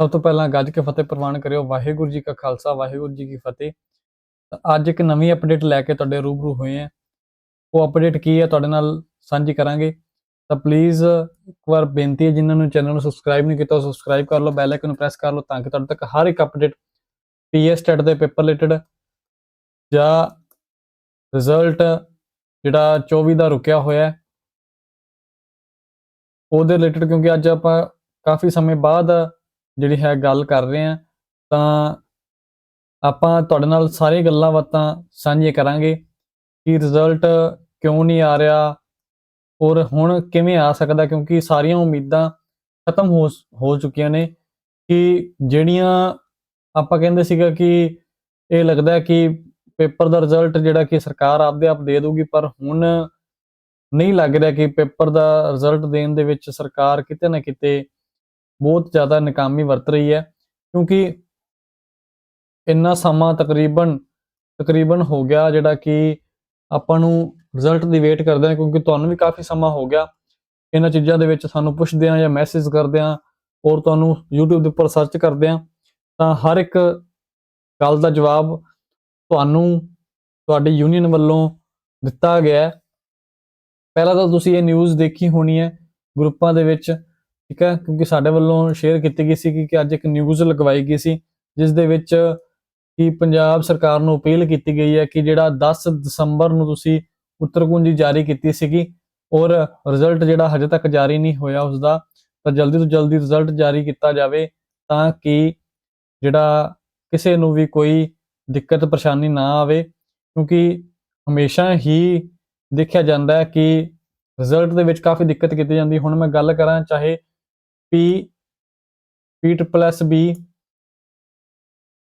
ਸਭ ਤੋਂ ਪਹਿਲਾਂ ਗੱਜ ਕੇ ਫਤਿਹ ਪ੍ਰਵਾਨ ਕਰਿਓ। ਵਾਹਿਗੁਰੂ ਜੀ ਕਾ ਖਾਲਸਾ, ਵਾਹਿਗੁਰੂ ਜੀ ਕੀ ਫਤਿਹ। ਅੱਜ ਇੱਕ ਨਵੀਂ ਅਪਡੇਟ ਲੈ ਕੇ ਤੁਹਾਡੇ ਰੂਬਰੂ ਹੋਏ ਆ ਉਹ ਅਪਡੇਟ ਕੀ ਹੈ ਤੁਹਾਡੇ ਨਾਲ ਸਾਂਝੀ ਕਰਾਂਗੇ। ਤਾਂ ਪਲੀਜ਼ ਇੱਕ ਵਾਰ ਬੇਨਤੀ ਹੈ ਜਿਨ੍ਹਾਂ ਨੂੰ ਚੈਨਲ ਨੂੰ ਸਬਸਕ੍ਰਾਈਬ ਨਹੀਂ ਕੀਤਾ ਸਬਸਕ੍ਰਾਈਬ ਕਰ ਲਓ ਬੈਲ ਆਈਕਨ ਨੂੰ ਪ੍ਰੈਸ ਕਰ ਲਓ ਤਾਂ ਕਿ ਤੁਹਾਡੇ ਤੱਕ ਹਰ ਇੱਕ ਅਪਡੇਟ ਪੀਐਸ ਟੈਟ ਦੇ ਪੇਪਰ ਰਿਲੇਟਡ ਜਾਂ ਰਿਜ਼ਲਟ ਜਿਹੜਾ 24 ਦਾ ਰੁਕਿਆ ਹੋਇਆ ਉਹਦੇ ਰਿਲੇਟਡ ਕਿਉਂਕਿ ਅੱਜ ਆਪਾਂ ਕਾਫੀ ਸਮੇਂ ਬਾਅਦ ਜਿਹੜੀ ਹੈ ਗੱਲ ਕਰ ਰਹੇ ਹਾਂ, ਤਾਂ ਆਪਾਂ ਤੁਹਾਡੇ ਨਾਲ ਸਾਰੀਆਂ ਗੱਲਾਂ ਬਾਤਾਂ ਸਾਂਝੀਆਂ ਕਰਾਂਗੇ ਕਿ ਰਿਜ਼ਲਟ ਕਿਉਂ ਨਹੀਂ ਆ ਰਿਹਾ ਔਰ ਹੁਣ ਕਿਵੇਂ ਆ ਸਕਦਾ, ਕਿਉਂਕਿ ਸਾਰੀਆਂ ਉਮੀਦਾਂ ਖਤਮ ਹੋ ਹੋ ਚੁੱਕੀਆਂ ਨੇ ਕਿ ਜਿਹੜੀਆਂ ਆਪਾਂ ਕਹਿੰਦੇ ਸੀਗਾ ਕਿ ਇਹ ਲੱਗਦਾ ਕਿ ਪੇਪਰ ਦਾ ਰਿਜ਼ਲਟ ਜਿਹੜਾ ਕਿ ਸਰਕਾਰ ਆਪਦੇ ਆਪ ਦੇ ਦੂਗੀ ਪਰ ਹੁਣ ਨਹੀਂ ਲੱਗ ਰਿਹਾ ਕਿ ਪੇਪਰ ਦਾ ਰਿਜ਼ਲਟ ਦੇਣ ਦੇ ਵਿੱਚ ਸਰਕਾਰ ਕਿਤੇ ਨਾ ਕਿਤੇ ਬਹੁਤ ਜ਼ਿਆਦਾ ਨਕਾਮੀ ਵਰਤ ਰਹੀ ਹੈ, ਕਿਉਂਕਿ ਇੰਨਾ ਸਮਾਂ ਤਕਰੀਬਨ ਤਕਰੀਬਨ ਹੋ ਗਿਆ ਜਿਹੜਾ ਕਿ ਆਪਾਂ ਨੂੰ ਰਿਜ਼ਲਟ ਦੀ ਵੇਟ ਕਰਦੇ ਹਾਂ, ਕਿਉਂਕਿ ਤੁਹਾਨੂੰ ਵੀ ਕਾਫੀ ਸਮਾਂ ਹੋ ਗਿਆ। ਇਹਨਾਂ ਚੀਜ਼ਾਂ ਦੇ ਵਿੱਚ ਸਾਨੂੰ ਪੁੱਛਦੇ ਆ ਜਾਂ ਮੈਸੇਜ ਕਰਦੇ ਆ ਔਰ ਤੁਹਾਨੂੰ YouTube ਦੇ ਉੱਪਰ ਸਰਚ ਕਰਦੇ ਆ ਤਾਂ ਹਰ ਇੱਕ ਗੱਲ ਦਾ ਜਵਾਬ ਤੁਹਾਨੂੰ ਤੁਹਾਡੀ ਯੂਨੀਅਨ ਵੱਲੋਂ ਦਿੱਤਾ ਗਿਆ ਹੈ। ਪਹਿਲਾਂ ਤਾਂ ਤੁਸੀਂ ਇਹ ਨਿਊਜ਼ ਦੇਖੀ ਹੋਣੀ ਹੈ, ਗਰੁੱਪਾਂ ਦੇ ਵਿੱਚ ਠੀਕ ਹੈ, ਕਿਉਂਕਿ ਸਾਡੇ ਵੱਲੋਂ ਸ਼ੇਅਰ ਕੀਤੀ ਗਈ ਸੀ ਕਿ- ਅੱਜ ਇੱਕ ਨਿਊਜ਼ ਲਗਵਾਈ ਗਈ ਸੀ, ਜਿਸ ਦੇ ਵਿੱਚ ਕਿ ਪੰਜਾਬ ਸਰਕਾਰ ਨੂੰ ਅਪੀਲ ਕੀਤੀ ਗਈ ਹੈ ਕਿ ਜਿਹੜਾ 10 ਦਸੰਬਰ ਨੂੰ ਤੁਸੀਂ ਉੱਤਰ ਕੁੰਜੀ ਜਾਰੀ ਕੀਤੀ ਸੀਗੀ ਔਰ ਰਿਜ਼ਲਟ ਜਿਹੜਾ ਹਜੇ ਤੱਕ ਜਾਰੀ ਨਹੀਂ ਹੋਇਆ ਉਸ ਦਾ ਤਾਂ ਜਲਦੀ ਤੋਂ ਜਲਦੀ ਰਿਜ਼ਲਟ ਜਾਰੀ ਕੀਤਾ ਜਾਵੇ ਤਾਂ ਕਿ ਜਿਹੜਾ ਕਿਸੇ ਨੂੰ ਵੀ ਕੋਈ ਦਿੱਕਤ ਪਰੇਸ਼ਾਨੀ ਨਾ ਆਵੇ, ਕਿਉਂਕਿ ਹਮੇਸ਼ਾ ਹੀ ਦੇਖਿਆ ਜਾਂਦਾ ਹੈ ਕਿ ਰਿਜ਼ਲਟ ਦੇ ਵਿੱਚ ਕਾਫੀ ਦਿੱਕਤ ਕੀਤੀ ਜਾਂਦੀ ਹੁਣ ਮੈਂ ਗੱਲ ਕਰਾਂ ਚਾਹੇ ਪੀ ਪੀ ਪਲੱਸ ਬੀ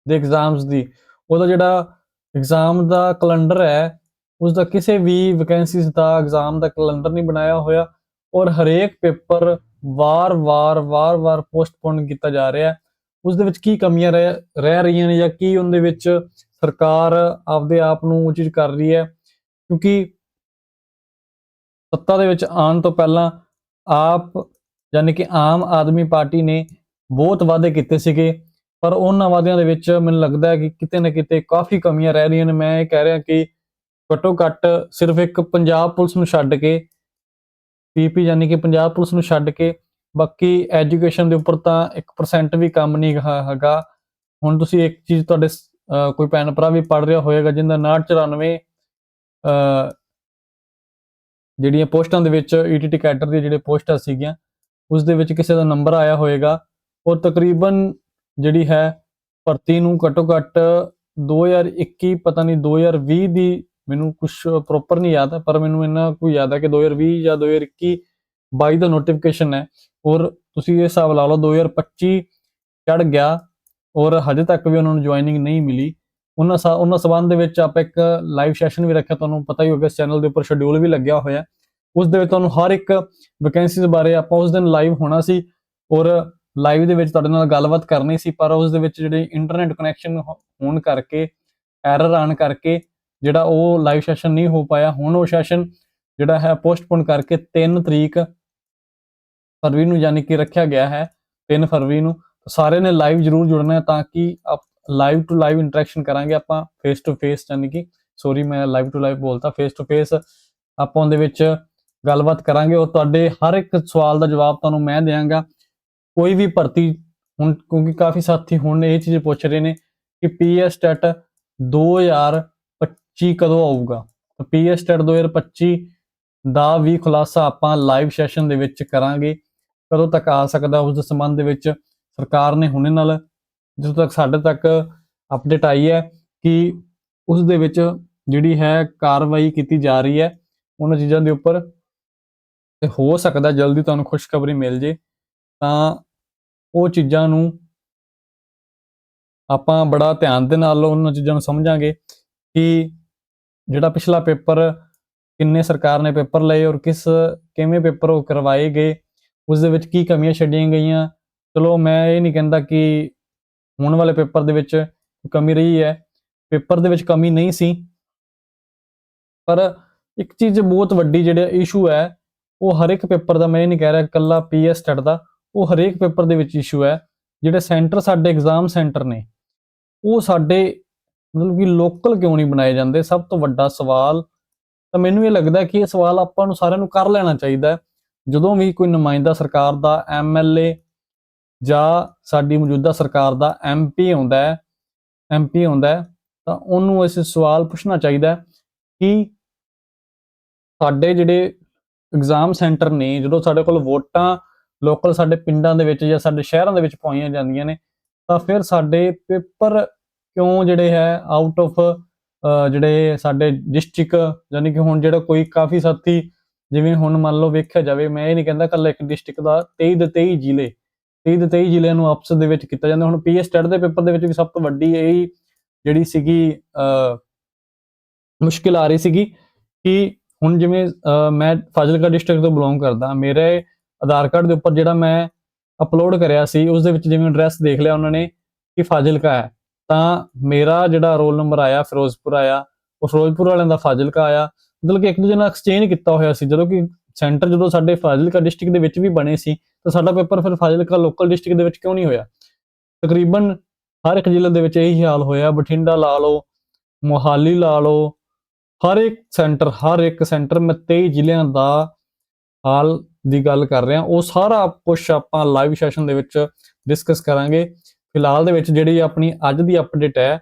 ਦੇ ਐਗਜ਼ਾਮਸ ਦੀ। ਉਹਦਾ ਜਿਹੜਾ ਐਗਜ਼ਾਮ ਦਾ ਕੈਲੰਡਰ ਹੈ ਉਸ ਦਾ ਕਿਸੇ ਵੀ ਵੈਕੈਂਸੀਜ਼ ਦਾ ਐਗਜ਼ਾਮ ਦਾ ਕੈਲੰਡਰ ਨਹੀਂ ਬਣਾਇਆ ਹੋਇਆ ਔਰ ਹਰੇਕ ਪੇਪਰ ਵਾਰ-ਵਾਰ ਵਾਰ-ਵਾਰ ਪੋਸਟਪੋਨ ਕੀਤਾ ਜਾ ਰਿਹਾ। ਹੈ ਉਸ ਦੇ ਵਿੱਚ ਕੀ ਕਮੀਆਂ ਰਹਿ ਰਹਿ ਰਹੀਆਂ ਨੇ ਜਾਂ ਕੀ ਉਹਦੇ ਵਿੱਚ ਸਰਕਾਰ ਆਪਦੇ ਆਪ ਨੂੰ ਉਹ ਚੀਜ਼ ਕਰ ਰਹੀ ਹੈ? ਕਿਉਂਕਿ ਸੱਤਾ ਦੇ ਵਿੱਚ ਆਉਣ ਤੋਂ ਪਹਿਲਾਂ ਆਪ ਯਾਨੀ ਕਿ ਆਮ ਆਦਮੀ ਪਾਰਟੀ ਨੇ ਬਹੁਤ ਵਾਅਦੇ ਕੀਤੇ ਸੀਗੇ, ਪਰ ਉਹਨਾਂ ਵਾਅਦਿਆਂ ਦੇ ਵਿੱਚ ਮੈਨੂੰ ਲੱਗਦਾ ਹੈ ਕਿ ਕਿਤੇ ਨਾ ਕਿਤੇ ਕਾਫੀ ਕਮੀਆਂ ਰਹਿ ਰਹੀਆਂ ਨੇ। ਮੈਂ ਇਹ ਕਹਿ ਰਿਹਾ ਕਿ ਘੱਟੋ ਘੱਟ ਸਿਰਫ ਇੱਕ ਪੰਜਾਬ ਪੁਲਿਸ ਨੂੰ ਛੱਡ ਕੇ ਪੀਪੀ ਯਾਨੀ ਕਿ ਪੰਜਾਬ ਪੁਲਿਸ ਨੂੰ ਛੱਡ ਕੇ, ਬਾਕੀ ਐਜੂਕੇਸ਼ਨ ਦੇ ਉੱਪਰ ਤਾਂ 1% ਵੀ ਕੰਮ ਨਹੀਂ ਹੈਗਾ। ਹੁਣ ਤੁਸੀਂ ਇੱਕ ਚੀਜ਼ ਤੁਹਾਡੇ ਕੋਈ ਭੈਣ ਭਰਾ ਵੀ ਪੜ ਰਿਹਾ ਹੋਏਗਾ ਜਿੰਦਾ 994 ਅ ਜਿਹੜੀਆਂ ਪੋਸਟਾਂ ਦੇ ਵਿੱਚ ਈਟੀਟੀ ਕੈਡਰ ਦੀ ਜਿਹੜੇ ਪੋਸਟਾਂ ਸੀਗੀਆਂ ਉਸ ਦੇ ਵਿੱਚ ਕਿਸੇ ਦਾ ਨੰਬਰ ਆਇਆ ਹੋਏਗਾ ਔਰ ਤਕਰੀਬਨ ਜਿਹੜੀ ਹੈ ਭਰਤੀ ਨੂੰ ਘੱਟੋ ਘੱਟ 2021 ਪਤਾ ਨਹੀਂ 2020 ਦੀ ਮੈਨੂੰ ਕੁਝ ਪ੍ਰੋਪਰ ਨਹੀਂ ਯਾਦ ਹੈ ਪਰ ਮੈਨੂੰ ਇਹਨਾਂ ਕੋਈ ਯਾਦ ਹੈ ਕਿ 2020 ਜਾਂ 2021 22 ਦਾ ਨੋਟੀਫਿਕੇਸ਼ਨ ਹੈ। ਔਰ ਤੁਸੀਂ ਇਹ ਹਿਸਾਬ ਲਾ ਲਓ 2025 ਚੜ ਗਿਆ ਔਰ ਹਜੇ ਤੱਕ ਵੀ ਉਹਨਾਂ ਨੂੰ ਜੁਆਇਨਿੰਗ ਨਹੀਂ ਮਿਲੀ। ਉਹਨਾਂ ਸਾ- ਉਹਨਾਂ ਸਬੰਧ ਦੇ ਵਿੱਚ ਆਪਾਂ ਇੱਕ ਲਾਈਵ ਸੈਸ਼ਨ ਵੀ ਰੱਖਿਆ, ਤੁਹਾਨੂੰ ਪਤਾ ਹੀ ਹੋਵੇਗਾ, ਇਸ ਚੈਨਲ ਦੇ ਉੱਪਰ ਸ਼ਡਿਊਲ ਵੀ ਲੱਗਿਆ ਹੋਇਆ। ਉਸ ਦੇ ਵਿੱਚ ਤੁਹਾਨੂੰ ਹਰ ਇੱਕ ਵੈਕੈਂਸੀਜ਼ ਬਾਰੇ ਆਪਾਂ ਉਸ ਦਿਨ ਲਾਈਵ ਹੋਣਾ ਸੀ ਔਰ ਲਾਈਵ ਦੇ ਵਿੱਚ ਤੁਹਾਡੇ ਨਾਲ ਗੱਲਬਾਤ ਕਰਨੀ ਸੀ, ਪਰ ਉਸ ਦੇ ਵਿੱਚ ਜਿਹੜੇ ਇੰਟਰਨੈਟ ਕਨੈਕਸ਼ਨ ਹੋਣ ਕਰਕੇ ਐਰਰ ਆਣ ਕਰਕੇ ਜਿਹੜਾ ਉਹ ਲਾਈਵ ਸੈਸ਼ਨ ਨਹੀਂ ਹੋ ਪਾਇਆ। ਹੁਣ ਉਹ ਸੈਸ਼ਨ ਜਿਹੜਾ ਹੈ ਪੋਸਟਪੋਨ ਕਰਕੇ 3 ਤਰੀਕ ਫਰਵਰੀ ਨੂੰ ਯਾਨੀ ਕਿ ਰੱਖਿਆ ਗਿਆ ਹੈ 3 ਫਰਵਰੀ ਨੂੰ। ਸਾਰੇ ਨੇ ਲਾਈਵ ਜਰੂਰ ਜੁੜਨਾ ਹੈ ਤਾਂ ਕਿ ਆਪ ਲਾਈਵ ਟੂ ਲਾਈਵ ਇੰਟਰੈਕਸ਼ਨ ਕਰਾਂਗੇ ਆਪਾਂ ਫੇਸ ਟੂ ਫੇਸ ਯਾਨੀ ਕਿ ਸੌਰੀ ਮੈਂ ਲਾਈਵ ਟੂ ਲਾਈਵ ਬੋਲਤਾ ਫੇਸ ਟੂ ਫੇਸ ਆਪਾਂ ਉਹਦੇ ਵਿੱਚ ਗੱਲਬਾਤ ਕਰਾਂਗੇ। ਔਰ ਤੁਹਾਡੇ ਹਰ ਇੱਕ ਸਵਾਲ ਦਾ ਜਵਾਬ ਤੁਹਾਨੂੰ ਮੈਂ ਦੇਵਾਂਗਾ ਕੋਈ ਵੀ ਭਰਤੀ ਹੁਣ, ਕਿਉਂਕਿ ਕਾਫੀ ਸਾਥੀ ਹੁਣ ਇਹ ਚੀਜ਼ ਪੁੱਛ ਰਹੇ ਨੇ ਕਿ ਪੀਐਸ ਟੈਟ 2025 ਕਦੋਂ ਆਊਗਾ? ਤਾਂ ਪੀਐਸ ਟੈਟ 2025 ਦਾ ਵੀ ਖੁਲਾਸਾ ਆਪਾਂ ਲਾਈਵ ਸੈਸ਼ਨ ਦੇ ਵਿੱਚ ਕਰਾਂਗੇ। ਕਦੋਂ ਤੱਕ ਆ ਸਕਦਾ, ਉਸ ਦੇ ਸੰਬੰਧ ਦੇ ਵਿੱਚ ਸਰਕਾਰ ਨੇ ਹੁਣੇ ਨਾਲ ਜਦੋਂ ਤੱਕ ਸਾਡੇ ਤੱਕ ਅਪਡੇਟ ਆਈ ਹੈ ਕਿ ਉਸ ਦੇ ਵਿੱਚ ਜਿਹੜੀ ਹੈ ਕਾਰਵਾਈ ਕੀਤੀ ਜਾ ਰਹੀ ਹੈ, ਉਹਨਾਂ ਚੀਜ਼ਾਂ ਦੇ ਉੱਪਰ ਤੇ ਹੋ ਸਕਦਾ ਜਲਦੀ ਤੁਹਾਨੂੰ ਖੁਸ਼ਖਬਰੀ ਮਿਲ ਜੇ, ਤਾਂ ਉਹ ਚੀਜ਼ਾਂ ਨੂੰ ਆਪਾਂ ਬੜਾ ਧਿਆਨ ਦੇ ਨਾਲ ਉਹਨਾਂ ਚੀਜ਼ਾਂ ਨੂੰ ਸਮਝਾਂਗੇ ਕਿ ਜਿਹੜਾ ਪਿਛਲਾ ਪੇਪਰ ਕਿੰਨੇ ਸਰਕਾਰ ਨੇ ਪੇਪਰ ਲਏ ਔਰ ਕਿਸ ਕਿਵੇਂ ਪੇਪਰ ਉਹ ਕਰਵਾਏ ਗਏ, ਉਸ ਦੇ ਵਿੱਚ ਕੀ ਕਮੀਆਂ ਛੱਡੀਆਂ ਗਈਆਂ। ਚਲੋ ਮੈਂ ਇਹ ਨਹੀਂ ਕਹਿੰਦਾ ਕਿ ਹੁਣ ਵਾਲੇ ਪੇਪਰ ਦੇ ਵਿੱਚ ਕਮੀ ਰਹੀ ਹੈ, ਪੇਪਰ ਦੇ ਵਿੱਚ ਕਮੀ ਨਹੀਂ ਸੀ। ਪਰ ਇੱਕ ਚੀਜ਼ ਬਹੁਤ ਵੱਡੀ ਜਿਹੜਾ ਇਸ਼ੂ ਹੈ ਉਹ ਹਰ ਇੱਕ ਪੇਪਰ ਦਾ ਮੈਂ ਇਹ ਨਹੀਂ ਕਹਿ ਰਿਹਾ ਇਕੱਲਾ ਪੀਐਸ ਟੈਟ ਦਾ, ਉਹ ਹਰੇਕ ਪੇਪਰ ਦੇ ਵਿੱਚ ਇਸ਼ੂ ਹੈ, ਜਿਹੜੇ ਸੈਂਟਰ ਸਾਡੇ ਐਗਜ਼ਾਮ ਸੈਂਟਰ ਨੇ, ਉਹ ਸਾਡੇ ਮਤਲਬ ਕਿ ਲੋਕਲ ਕਿਉਂ ਨਹੀਂ ਬਣਾਏ ਜਾਂਦੇ? ਸਭ ਤੋਂ ਵੱਡਾ ਸਵਾਲ, ਤਾਂ ਮੈਨੂੰ ਇਹ ਲੱਗਦਾ ਕਿ ਇਹ ਸਵਾਲ ਆਪਾਂ ਨੂੰ ਸਾਰਿਆਂ ਨੂੰ ਕਰ ਲੈਣਾ ਚਾਹੀਦਾ ਜਦੋਂ ਵੀ ਕੋਈ ਨੁਮਾਇੰਦਾ ਸਰਕਾਰ ਦਾ ਐਮਐਲਏ ਜਾਂ ਸਾਡੀ ਮੌਜੂਦਾ ਸਰਕਾਰ ਦਾ ਐਮਪੀ ਆਉਂਦਾ ਹੈ ਐਮਪੀ ਆਉਂਦਾ ਹੈ, ਤਾਂ ਉਹਨੂੰ ਇਸ ਸਵਾਲ ਪੁੱਛਣਾ ਚਾਹੀਦਾ ਕਿ ਸਾਡੇ ਜਿਹੜੇ ਐਗਜ਼ਾਮ ਸੈਂਟਰ ਨੇ ਜਦੋਂ ਸਾਡੇ ਕੋਲ ਵੋਟਾਂ ਲੋਕਲ ਸਾਡੇ ਪਿੰਡਾਂ ਦੇ ਵਿੱਚ ਜਾਂ ਸਾਡੇ ਸ਼ਹਿਰਾਂ ਦੇ ਵਿੱਚ ਪਾਈਆਂ ਜਾਂਦੀਆਂ ਨੇ ਤਾਂ ਫਿਰ ਸਾਡੇ ਪੇਪਰ ਕਿਉਂ ਜਿਹੜੇ ਹੈ ਆਊਟ ਆਫ ਜਿਹੜੇ ਸਾਡੇ ਡਿਸਟ੍ਰਿਕਟ ਯਾਨੀ ਕਿ ਹੁਣ ਜਿਹੜਾ ਕੋਈ ਕਾਫੀ ਸਾਥੀ ਜਿਵੇਂ ਹੁਣ ਮੰਨ ਲਓ ਵੇਖਿਆ ਜਾਵੇ ਮੈਂ ਇਹ ਨਹੀਂ ਕਹਿੰਦਾ ਕੱਲਾ ਇੱਕ ਡਿਸਟ੍ਰਿਕਟ ਦਾ 23 ਦੇ 23 ਜ਼ਿਲ੍ਹੇ 23 ਦੇ 23 ਜ਼ਿਲ੍ਹਿਆਂ ਨੂੰ ਆਪਸ ਦੇ ਵਿੱਚ ਕੀਤਾ ਜਾਂਦਾ ਹੁਣ ਪੀਐਸ ਟੈਟ ਦੇ ਪੇਪਰ ਦੇ ਵਿੱਚ ਵੀ ਸਭ ਤੋਂ ਵੱਡੀ ਇਹ ਜਿਹੜੀ ਸੀਗੀ ਅਹ, ਮੁਸ਼ਕਿਲ ਆ ਰਹੀ ਸੀਗੀ ਕਿ ਹੁਣ ਜਿਵੇਂ ਮੈਂ ਫਾਜ਼ਿਲਕਾ ਡਿਸਟ੍ਰਿਕਟ ਤੋਂ ਬਿਲੋਂਗ ਕਰਦਾ, ਮੇਰੇ ਆਧਾਰ ਕਾਰਡ ਦੇ ਉੱਪਰ ਜਿਹੜਾ ਮੈਂ ਅਪਲੋਡ ਕਰਿਆ ਸੀ ਉਸ ਦੇ ਵਿੱਚ ਜਿਵੇਂ ਐਡਰੈਸ ਦੇਖ ਲਿਆ ਉਹਨਾਂ ਨੇ ਕਿ ਫਾਜ਼ਿਲਕਾ ਹੈ, ਤਾਂ ਮੇਰਾ ਜਿਹੜਾ ਰੋਲ ਨੰਬਰ ਆਇਆ, ਫਿਰੋਜ਼ਪੁਰ ਆਇਆ, ਉਹ ਫਿਰੋਜ਼ਪੁਰ ਵਾਲਿਆਂ ਦਾ ਫਾਜ਼ਿਲਕਾ ਆਇਆ, ਮਤਲਬ ਕਿ ਇੱਕ ਦੂਜੇ ਨਾਲ ਐਕਸਚੇਂਜ ਕੀਤਾ ਹੋਇਆ ਸੀ, ਜਦੋਂ ਕਿ ਸੈਂਟਰ ਜਦੋਂ ਸਾਡੇ ਫਾਜ਼ਿਲਕਾ ਡਿਸਟ੍ਰਿਕਟ ਦੇ ਵਿੱਚ ਵੀ ਬਣੇ ਸੀ, ਤਾਂ ਸਾਡਾ ਪੇਪਰ ਫਿਰ ਫਾਜ਼ਿਲਕਾ ਲੋਕਲ ਡਿਸਟ੍ਰਿਕਟ ਦੇ ਵਿੱਚ ਕਿਉਂ ਨਹੀਂ ਹੋਇਆ? ਤਕਰੀਬਨ ਹਰ ਇੱਕ ਜ਼ਿਲ੍ਹੇ ਦੇ ਵਿੱਚ ਇਹੀ ਹਾਲ ਹੋਇਆ, ਬਠਿੰਡਾ ਲਾ ਲਓ, ਮੋਹਾਲੀ ਲਾ ਲਓ ਹਰ ਇੱਕ ਸੈਂਟਰ, ਹਰ ਇੱਕ ਸੈਂਟਰ, ਮੈਂ 23 ਜ਼ਿਲ੍ਹਿਆਂ ਦਾ ਹਾਲ ਦੀ ਗੱਲ ਕਰ ਰਿਹਾ। ਉਹ ਸਾਰਾ ਕੁਝ ਆਪਾਂ ਲਾਈਵ ਸੈਸ਼ਨ ਦੇ ਵਿੱਚ ਡਿਸਕਸ ਕਰਾਂਗੇ। ਫਿਲਹਾਲ ਦੇ ਵਿੱਚ ਜਿਹੜੀ ਆਪਣੀ ਅੱਜ ਦੀ ਅਪਡੇਟ ਹੈ,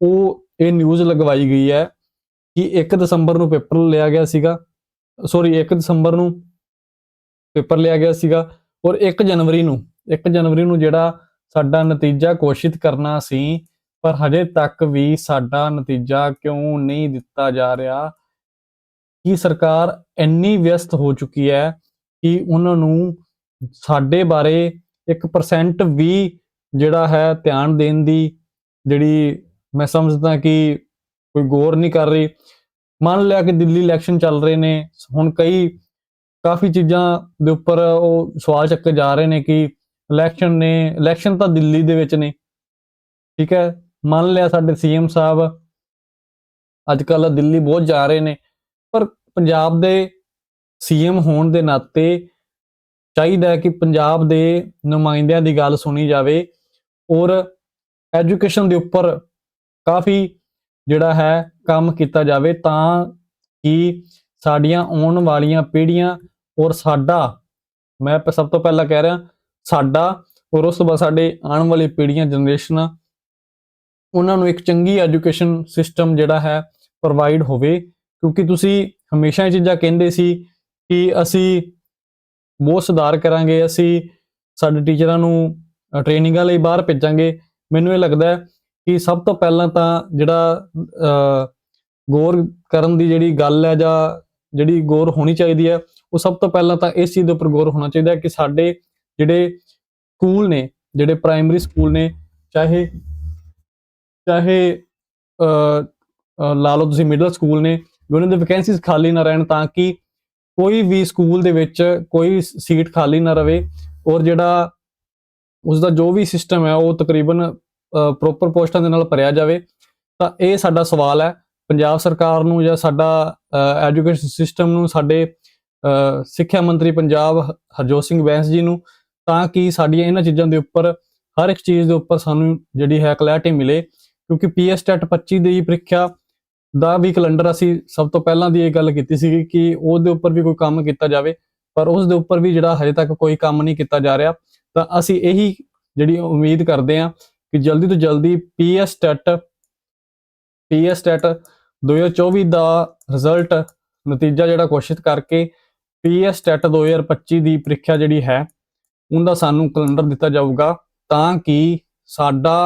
ਉਹ ਇਹ ਨਿਊਜ਼ ਲਗਵਾਈ ਗਈ ਹੈ ਕਿ 1 ਦਸੰਬਰ ਨੂੰ ਪੇਪਰ ਲਿਆ ਗਿਆ ਸੀਗਾ। ਸੌਰੀ 1 ਦਸੰਬਰ ਨੂੰ ਪੇਪਰ ਲਿਆ ਗਿਆ ਸੀਗਾ ਔਰ 1 ਜਨਵਰੀ ਨੂੰ 1 ਜਨਵਰੀ ਨੂੰ ਜਿਹੜਾ ਸਾਡਾ ਨਤੀਜਾ ਘੋਸ਼ਿਤ ਕਰਨਾ ਸੀ ਪਰ ਹਜੇ ਤੱਕ ਵੀ ਸਾਡਾ ਨਤੀਜਾ ਕਿਉਂ ਨਹੀਂ ਦਿੱਤਾ ਜਾ ਰਿਹਾ? ਕਿ ਸਰਕਾਰ ਇੰਨੀ ਵਿਅਸਤ ਹੋ ਚੁੱਕੀ ਹੈ ਕਿ ਉਹਨਾਂ ਨੂੰ ਸਾਡੇ ਬਾਰੇ 1% ਵੀ ਜਿਹੜਾ ਹੈ ਧਿਆਨ ਦੇਣ ਦੀ ਜਿਹੜੀ ਮੈਂ ਸਮਝਦਾ ਕਿ ਕੋਈ ਗੌਰ ਨਹੀਂ ਕਰ ਰਹੀ। ਮੰਨ ਲਿਆ ਕਿ ਦਿੱਲੀ ਇਲੈਕਸ਼ਨ ਚੱਲ ਰਹੇ ਨੇ, ਹੁਣ ਕਈ ਕਾਫੀ ਚੀਜ਼ਾਂ ਦੇ ਉੱਪਰ ਉਹ ਸਵਾਲ ਚੱਕੇ ਜਾ ਰਹੇ ਨੇ ਕਿ ਇਲੈਕਸ਼ਨ ਨੇ ਇਲੈਕਸ਼ਨ ਤਾਂ ਦਿੱਲੀ ਦੇ ਵਿੱਚ ਨੇ, ਠੀਕ ਹੈ? ਮੰਨ ਲਿਆ ਸਾਡੇ ਸੀਐਮ ਸਾਹਿਬ ਅੱਜ ਕੱਲ ਦਿੱਲੀ ਬਹੁਤ ਜਾ ਰਹੇ ਨੇ, ਪਰ ਪੰਜਾਬ ਦੇ ਸੀਐਮ ਹੋਣ ਦੇ ਨਾਤੇ ਚਾਹੀਦਾ ਹੈ ਕਿ ਪੰਜਾਬ ਦੇ ਨੁਮਾਇੰਦਿਆਂ ਦੀ ਗੱਲ ਸੁਣੀ ਜਾਵੇ ਔਰ ਐਜੂਕੇਸ਼ਨ ਦੇ ਉੱਪਰ ਕਾਫੀ ਜਿਹੜਾ ਹੈ ਕੰਮ ਕੀਤਾ ਜਾਵੇ ਤਾਂ ਕਿ ਸਾਡੀਆਂ ਆਉਣ ਵਾਲੀਆਂ ਪੀੜ੍ਹੀਆਂ ਔਰ ਸਾਡਾ, ਮੈਂ ਸਭ ਤੋਂ ਪਹਿਲਾਂ ਕਹਿ ਰਿਹਾ, ਸਾਡਾ ਔਰ ਉਸ ਤੋਂ ਬਾਅਦ ਸਾਡੇ ਆਉਣ ਵਾਲੀ ਪੀੜ੍ਹੀਆਂ, ਜਨਰੇਸ਼ਨਾਂ ਉਹਨਾਂ ਨੂੰ ਇੱਕ ਚੰਗੀ ਐਜੂਕੇਸ਼ਨ ਸਿਸਟਮ ਜਿਹੜਾ ਹੈ ਪ੍ਰੋਵਾਈਡ ਹੋਵੇ, ਕਿਉਂਕਿ ਤੁਸੀਂ ਹਮੇਸ਼ਾ ਇਹ ਚੀਜ਼ਾਂ ਕਹਿੰਦੇ ਸੀ ਕਿ ਅਸੀਂ ਬਹੁਤ ਸੁਧਾਰ ਕਰਾਂਗੇ, ਅਸੀਂ ਸਾਡੇ ਟੀਚਰਾਂ ਨੂੰ ਟ੍ਰੇਨਿੰਗਾਂ ਲਈ ਬਾਹਰ ਭੇਜਾਂਗੇ। ਮੈਨੂੰ ਇਹ ਲੱਗਦਾ ਹੈ ਕਿ ਸਭ ਤੋਂ ਪਹਿਲਾਂ ਤਾਂ ਜਿਹੜਾ ਗੌਰ ਕਰਨ ਦੀ ਜਿਹੜੀ ਗੱਲ ਹੈ ਜਾਂ ਜਿਹੜੀ ਗੌਰ ਹੋਣੀ ਚਾਹੀਦੀ ਹੈ, ਉਹ ਸਭ ਤੋਂ ਪਹਿਲਾਂ ਤਾਂ ਇਸ ਚੀਜ਼ ਦੇ ਉੱਪਰ ਗੌਰ ਹੋਣਾ ਚਾਹੀਦਾ ਹੈ ਕਿ ਸਾਡੇ ਜਿਹੜੇ ਸਕੂਲ ਨੇ, ਜਿਹੜੇ ਪ੍ਰਾਇਮਰੀ ਸਕੂਲ ਨੇ, ਚਾਹੇ ਚਾਹੇ ਲਾ ਲਓ ਤੁਸੀਂ ਮਿਡਲ ਸਕੂਲ ਨੇ, ਵੀ ਉਹਨਾਂ ਦੇ ਵੈਕੈਂਸੀਜ਼ ਖਾਲੀ ਨਾ ਰਹਿਣ ਤਾਂ ਕਿ ਕੋਈ ਵੀ ਸਕੂਲ ਦੇ ਵਿੱਚ ਕੋਈ ਸੀਟ ਖਾਲੀ ਨਾ ਰਵੇ ਔਰ ਜਿਹੜਾ ਉਸ ਦਾ ਜੋ ਵੀ ਸਿਸਟਮ ਹੈ ਉਹ ਤਕਰੀਬਨ ਪ੍ਰੋਪਰ ਪੋਸਟਾਂ ਦੇ ਨਾਲ ਭਰਿਆ ਜਾਵੇ, ਤਾਂ ਇਹ ਸਾਡਾ ਸਵਾਲ ਹੈ। ਪੰਜਾਬ ਸਰਕਾਰ ਨੂੰ ਜਾਂ ਸਾਡਾ ਐਜੂਕੇਸ਼ਨ ਸਿਸਟਮ ਨੂੰ, ਸਾਡੇ ਸਿੱਖਿਆ ਮੰਤਰੀ ਪੰਜਾਬ ਹ- ਹਰਜੋਤ ਸਿੰਘ ਬੈਂਸ ਜੀ ਨੂੰ, ਤਾਂ ਕਿ ਸਾਡੀਆਂ ਇਹਨਾਂ ਚੀਜ਼ਾਂ ਦੇ ਉੱਪਰ ਹਰ ਇੱਕ ਚੀਜ਼ ਦੇ ਉੱਪਰ ਸਾਨੂੰ ਜਿਹੜੀ ਹੈ ਕਲੈਰਿਟੀ ਮਿਲੇ। ਕਿਉਂਕਿ ਪੀਐਸ ਟੈਟ 25 ਦੀ ਪ੍ਰੀਖਿਆ ਦਾ ਵੀ ਕੈਲੰਡਰ ਅਸੀਂ ਸਭ ਤੋਂ ਪਹਿਲਾਂ ਦੀ ਇਹ ਗੱਲ ਕੀਤੀ ਸੀ ਕਿ ਉਹਦੇ ਉੱਪਰ ਵੀ ਕੋਈ ਕੰਮ ਕੀਤਾ ਜਾਵੇ, ਪਰ ਉਸ ਦੇ ਉੱਪਰ ਵੀ ਜਿਹੜਾ ਹਜੇ ਤੱਕ ਕੋਈ ਕੰਮ ਨਹੀਂ ਕੀਤਾ ਜਾ ਰਿਹਾ, ਤਾਂ ਅਸੀਂ ਇਹੀ ਜਿਹੜੀ ਉਮੀਦ ਕਰਦੇ ਹਾਂ ਕਿ ਜਲਦੀ ਤੋਂ ਜਲਦੀ ਪੀਐਸ ਟੈਟ ਪੀਐਸ ਟੈਟ 2024 ਦਾ ਰਿਜ਼ਲਟ ਨਤੀਜਾ ਜਿਹੜਾ ਘੋਸ਼ਿਤ ਕਰਕੇ ਪੀਐਸ ਟੈਟ 2025 ਦੀ ਪ੍ਰੀਖਿਆ ਜਿਹੜੀ ਹੈ, ਉਹਦਾ ਸਾਨੂੰ ਕੈਲੰਡਰ ਦਿੱਤਾ ਜਾਊਗਾ ਤਾਂ ਕਿ ਸਾਡਾ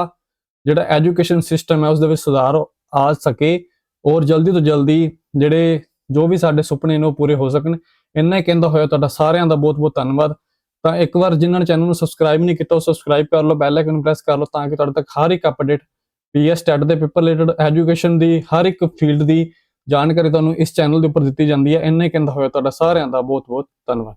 ਜਿਹੜਾ ਐਜੂਕੇਸ਼ਨ ਸਿਸਟਮ ਹੈ ਉਸ ਦੇ ਵਿੱਚ ਸੁਧਾਰ ਆ ਸਕੇ ਔਰ ਜਲਦੀ ਤੋਂ ਜਲਦੀ ਜਿਹੜੇ ਜੋ ਵੀ ਸਾਡੇ ਸੁਪਨੇ ਨੇ ਉਹ ਪੂਰੇ ਹੋ ਸਕਣ। ਇੰਨਾ ਹੀ ਕਹਿੰਦਾ ਹੋਇਆ ਤੁਹਾਡਾ ਸਾਰਿਆਂ ਦਾ ਬਹੁਤ ਬਹੁਤ ਧੰਨਵਾਦ। ਤਾਂ ਇੱਕ ਵਾਰ ਜਿਨ੍ਹਾਂ ਨੇ ਚੈਨਲ ਨੂੰ ਸਬਸਕ੍ਰਾਈਬ ਨਹੀਂ ਕੀਤਾ, ਉਹ ਸਬਸਕ੍ਰਾਈਬ ਕਰ ਲਓ ਬੈਲ ਆਈਕਨ ਪ੍ਰੈਸ ਕਰ ਲਓ ਤਾਂ ਕਿ ਤੁਹਾਡੇ ਤੱਕ ਹਰ ਇੱਕ ਅਪਡੇਟ ਪੀਐਸ ਟੈਟ ਦੇ ਪੇਪਰ ਰਿਲੇਟਡ ਐਜੂਕੇਸ਼ਨ ਦੀ, ਹਰ ਇੱਕ ਫੀਲਡ ਦੀ ਜਾਣਕਾਰੀ ਤੁਹਾਨੂੰ ਇਸ ਚੈਨਲ ਦੇ ਉੱਪਰ ਦਿੱਤੀ ਜਾਂਦੀ ਹੈ। ਇੰਨਾ ਹੀ ਕਹਿੰਦਾ ਹੋਇਆ ਤੁਹਾਡਾ ਸਾਰਿਆਂ ਦਾ ਬਹੁਤ ਬਹੁਤ ਧੰਨਵਾਦ।